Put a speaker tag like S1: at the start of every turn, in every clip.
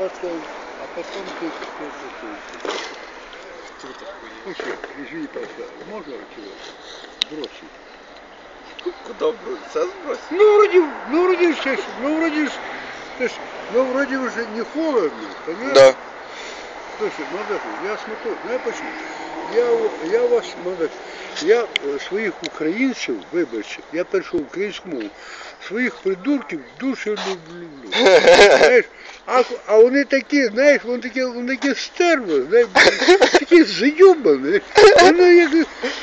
S1: потом, а потом тут что-то лежи и поставь. Можно чего? Бросить.
S2: Ну, куда бросить? Сейчас бросить.
S1: Ну вроде, ну вроде, ну ну вроде, ну вроде уже не холодно, понимаешь?
S2: Да.
S1: Слушай, молодой, я смотрю, знаешь почему? Я, я вас, молодой, я е, своїх українців, вибачте, я перейшов українську мову, своїх придурків дуже люблю. А, а вони такі, знаєш, вони такі, вони такі стерви, знаєш, такі зайобані. Вони як,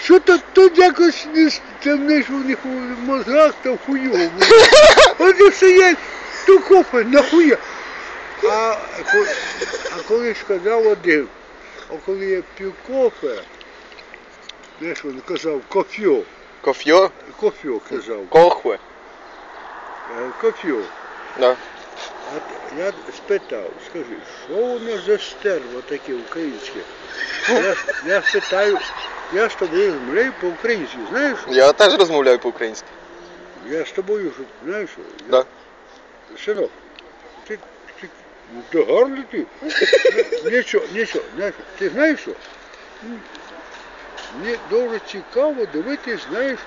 S1: що то тут якось не, знаєш, у них у мозгах там хуйово. Вони сидять, то кофе, нахуя. А, а коли сказав один, а коли я п'ю кофе, знаєш, він казав кофьо,
S2: Кофьо?
S1: кофьо казав,
S2: Кохве.
S1: е, кофьо.
S2: Да.
S1: А я спитав, скажи, що у нас за стерво таке українське? Я, я спитаю, я з тобою розмовляю по-українськи, знаєш?
S2: Я теж розмовляю по-українськи.
S1: Я з тобою, знаєш. Я-
S2: Да.
S1: Синок, ти, ну, ти гарний ти. Нічого, нічого, знаєш, ти знаєш що? Мені дуже цікаво дивитись, знаєш,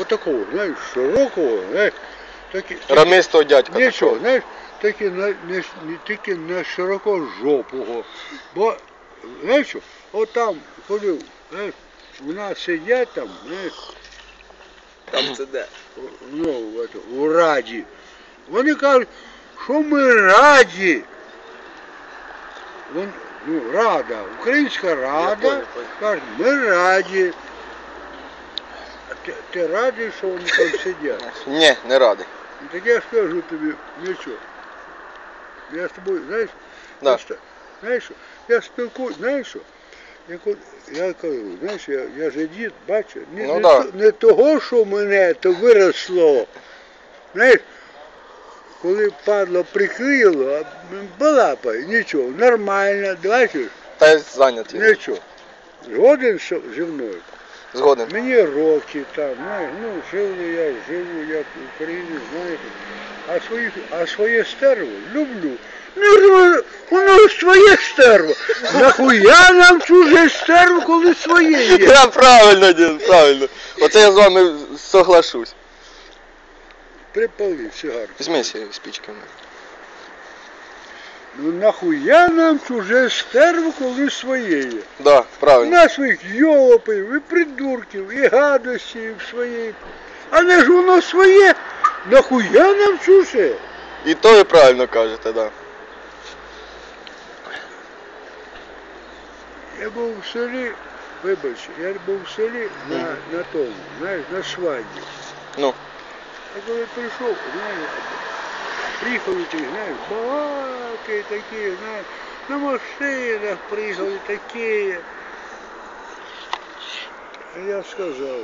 S1: отакого, знаєш, широкого, знаєш, такі, такі-
S2: Рамистого дядька.
S1: Нічого,
S2: такого.
S1: знаєш, тільки на, не, тільки на широкожопого. Бо, знаєш що, от там, коли, знаєш, у нас сидять там, знаєш,
S2: Там це де?
S1: ну, в это, у Раді. Вони кажуть, що ми раді. Вон, ну, Рада, Українська Рада, кажуть, ми раді. А ти, ти радий, що вони там сидять?
S2: Ні, не радий.
S1: Ну, Так я ж кажу тобі, нічого. Я з тобою, знаєш,
S2: Да.
S1: я ста- знаєш що, я спілкуюсь, знаєш що, як от, я кажу, знаєш, я, я же дід, бачу, не,
S2: Ну
S1: не,
S2: да.
S1: то- не того, що мене то виросло. Знаєш, коли падло прикрило, а балапай, нічого, нормально, бачиш,
S2: Та я зайнятий.
S1: нічого. Згоден зі мною.
S2: Згоден.
S1: Мені роки там, знаєш, ну живу я, живу я в Україні, знаєш. А своїх, а своє стерво люблю. Ну, воно своє стерво. Нахуя нам чуже стерво, коли своє є?
S2: Да, правильно, дід, правильно. Оце я з вами соглашусь.
S1: Припали сигарку.
S2: Візьми ці спічки.
S1: Ну нахуя нам чуже стерво, коли своє є?
S2: Да,
S1: У
S2: правильно.
S1: нас своїх йолопів, і придурків, і гадостів своїх. А не ж воно своє, нахуя нам чуже?
S2: І то ви правильно кажете, да.
S1: Я був в селі, вибач, я був в селі на, на тому, знаєш, на свадьбі.
S2: Ну.
S1: А коли прийшов, знаєш, приїхали ті, знаєш, багаті такі, знаєш, на машинах приїхали такі. Я сказав,